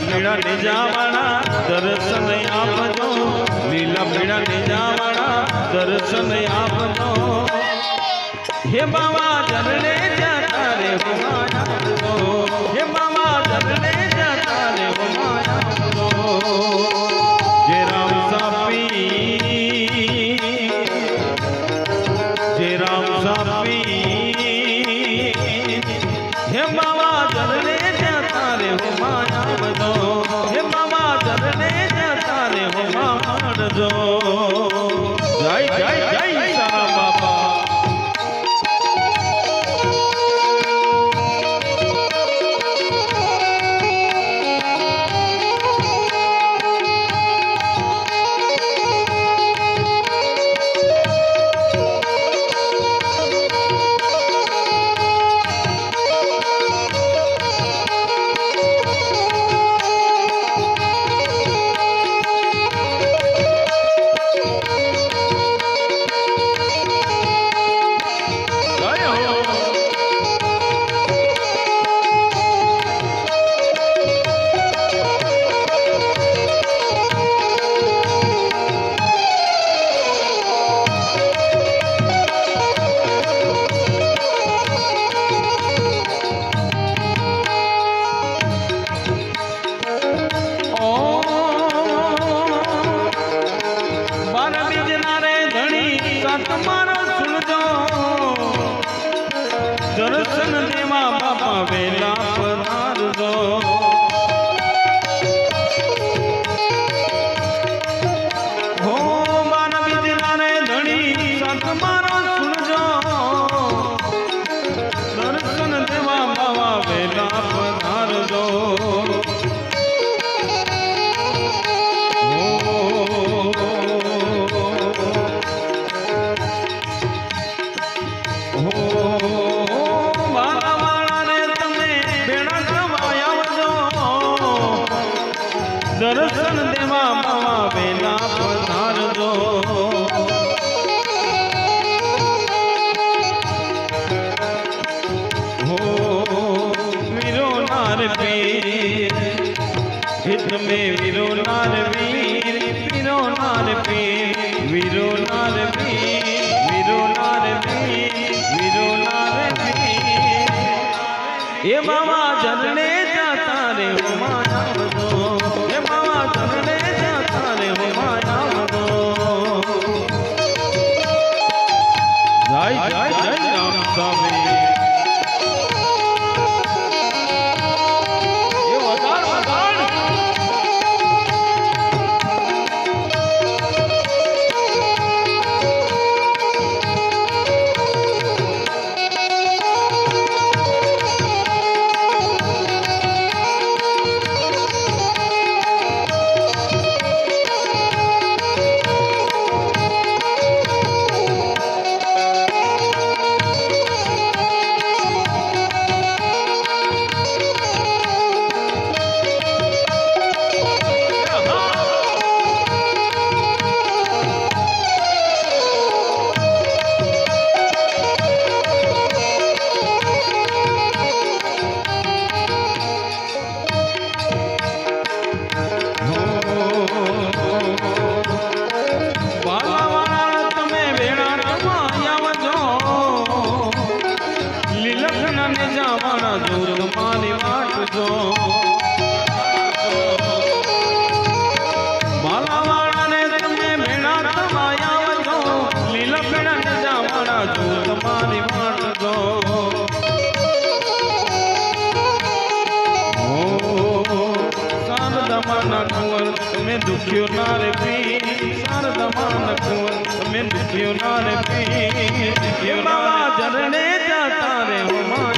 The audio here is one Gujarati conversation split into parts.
લીલા પીળા નિજાવાળા દર્શન આપજો, લીલા પીળા નિજાવાળા દર્શન આપજો. હે બાવા જરણે જતા રે દર્શન દેવા માવા વેલા પધારજો. હો, વીરો નાર પીર હિત મે વીરો નાર વીર વીરો નાર પીર વીરો નાર પીર વીરો નાર પીર વીરો નાર પીર એ મામા જનને જાતા રે હો જો તમારી વાટ જો. શારદમાના કુંવર, તમે દુખ્યો ના રે પી. શારદમાના કુંવર, તમે દુખ્યો ના રે પી. જરણે જતા રે હો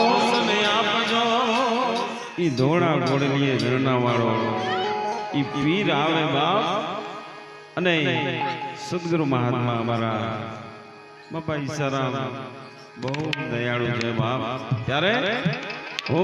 ધોળા ઘોડલીએ ઝરણા વાળો ઈ પીર આવે બાપ. અને સુખદુર મહાત્મા અમારા બાપા ઈશારામ બહુ દયાળુ છે બાપ. ત્યારે ઓ